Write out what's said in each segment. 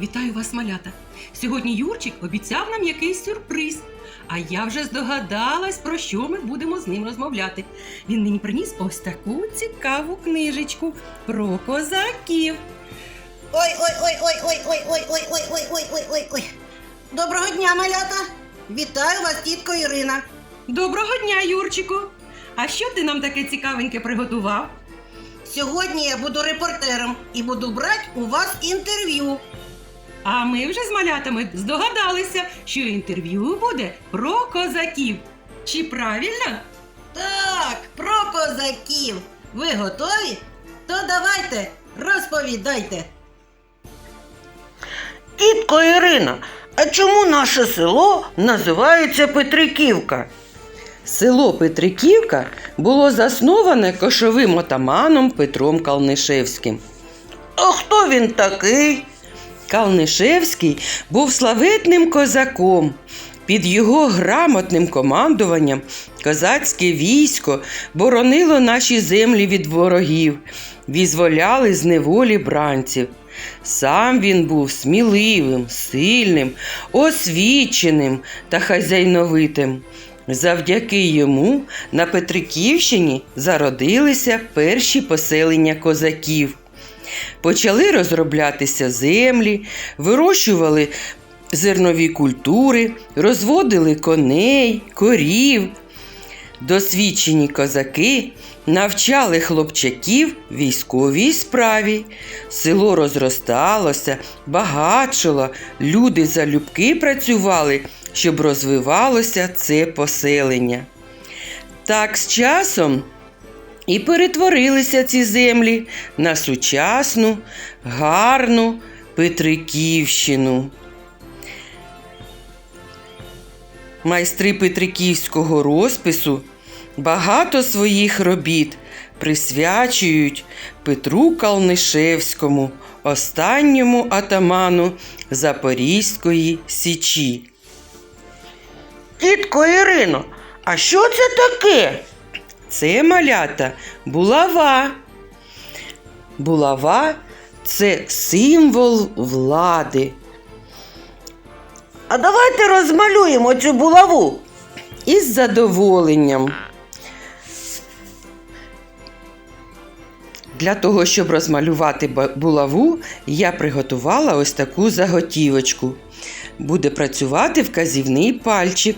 Вітаю вас, малята! Сьогодні Юрчик обіцяв нам якийсь сюрприз. А я вже здогадалась, про що ми будемо з ним розмовляти. Він мені приніс ось таку цікаву книжечку про козаків. Ой, ой, ой, ой, ой, ой, ой, ой, ой, ой, ой, ой, ой, ой. Доброго дня, малята! Вітаю вас, тітко Ірина. Доброго дня, Юрчику! А що ти нам таке цікавеньке приготував? Сьогодні я буду репортером і буду брати у вас інтерв'ю. А ми вже з малятами здогадалися, що інтерв'ю буде про козаків. Чи правильно? Так, про козаків. Ви готові? То давайте, розповідайте. Тітко Ірина, а чому наше село називається Петриківка? Село Петриківка було засноване кошовим отаманом Петром Калнишевським. А хто він такий? Калнишевський був славетним козаком. Під його грамотним командуванням козацьке військо боронило наші землі від ворогів, візволяли з неволі бранців. Сам він був сміливим, сильним, освіченим та хазяйновитим. Завдяки йому на Петриківщині зародилися перші поселення козаків. Почали розроблятися землі, вирощували зернові культури, розводили коней, корів. Досвідчені козаки навчали хлопчаків військовій справі. Село розросталося, багатшало, люди залюбки працювали, щоб розвивалося це поселення. Так з часом і перетворилися ці землі на сучасну, гарну Петриківщину. Майстри Петриківського розпису багато своїх робіт присвячують Петру Калнишевському, останньому атаману Запорізької Січі. Тітко Ірино, а що це таке? Це малята булава. Булава це символ влади. А давайте розмалюємо цю булаву. Із задоволенням. Для того, щоб розмалювати булаву, я приготувала ось таку заготівочку. Буде працювати вказівний пальчик.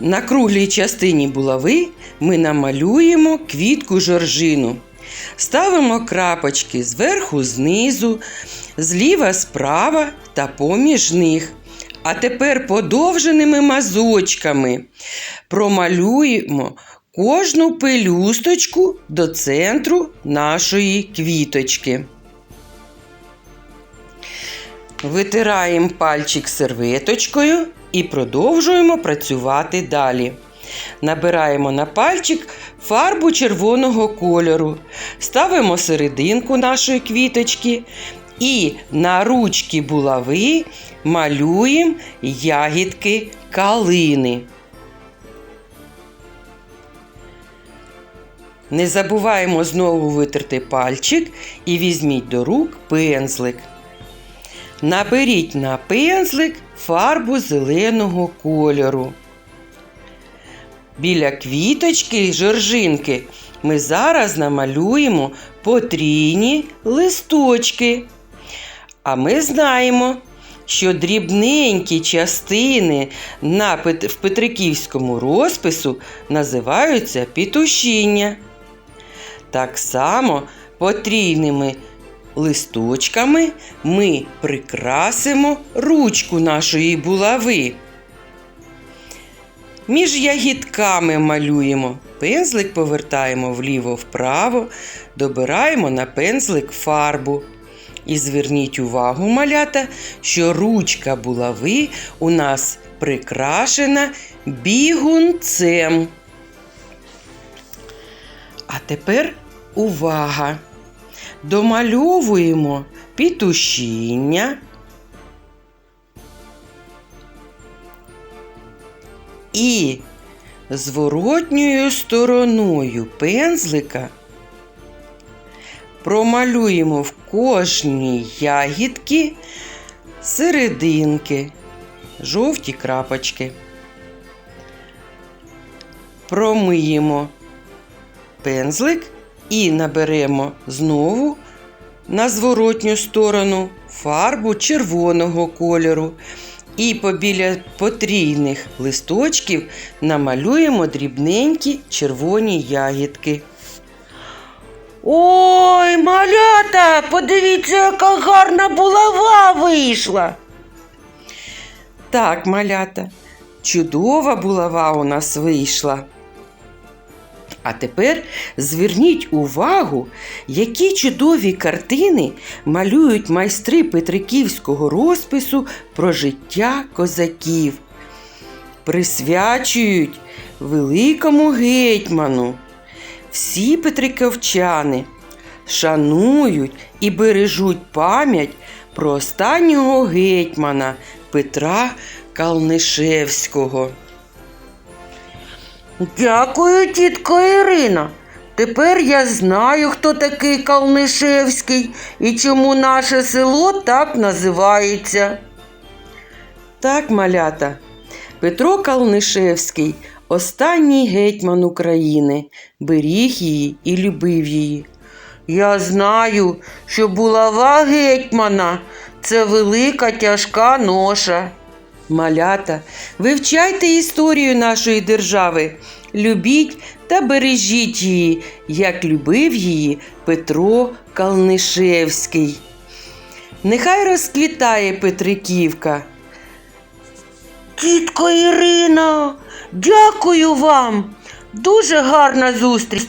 На круглій частині булави ми намалюємо квітку жоржину. Ставимо крапочки зверху, знизу, зліва, справа та поміж них. А тепер подовженими мазочками промалюємо кожну пелюсточку до центру нашої квіточки. Витираємо пальчик серветочкою і продовжуємо працювати далі. Набираємо на пальчик фарбу червоного кольору, ставимо серединку нашої квіточки і на ручки булави малюємо ягідки калини. Не забуваємо знову витерти пальчик і візьміть до рук пензлик. Наберіть на пензлик фарбу зеленого кольору. Біля квіточки й жоржинки ми зараз намалюємо потрійні листочки. А ми знаємо, що дрібненькі частини на Пет- в Петриківському розпису називаються пітушіння. Так само потрійними листочками ми прикрасимо ручку нашої булави. Між ягідками малюємо. Пензлик повертаємо вліво-вправо, добираємо на пензлик фарбу. І зверніть увагу, малята, що ручка булави у нас прикрашена бігунцем. А тепер увага! Домальовуємо пітушіння. І зворотньою стороною пензлика промалюємо в кожній ягідки серединки, жовті крапочки. Промиємо пензлик і наберемо знову на зворотню сторону фарбу червоного кольору. І побіля потрійних листочків намалюємо дрібненькі червоні ягідки. Ой, малята, подивіться, яка гарна булава вийшла. Так, малята, чудова булава у нас вийшла. А тепер зверніть увагу, які чудові картини малюють майстри Петриківського розпису про життя козаків. Присвячують великому гетьману. Всі петриковчани шанують і бережуть пам'ять про останнього гетьмана Петра Калнишевського. Дякую, тітко Ірина. Тепер я знаю, хто такий Калнишевський і чому наше село так називається. Так, малята, Петро Калнишевський останній гетьман України, беріг її і любив її. Я знаю, що булава гетьмана це велика тяжка ноша. Малята, вивчайте історію нашої держави, любіть та бережіть її, як любив її Петро Калнишевський. Нехай розквітає Петриківка. Тітко Ірина, дякую вам. Дуже гарна зустріч.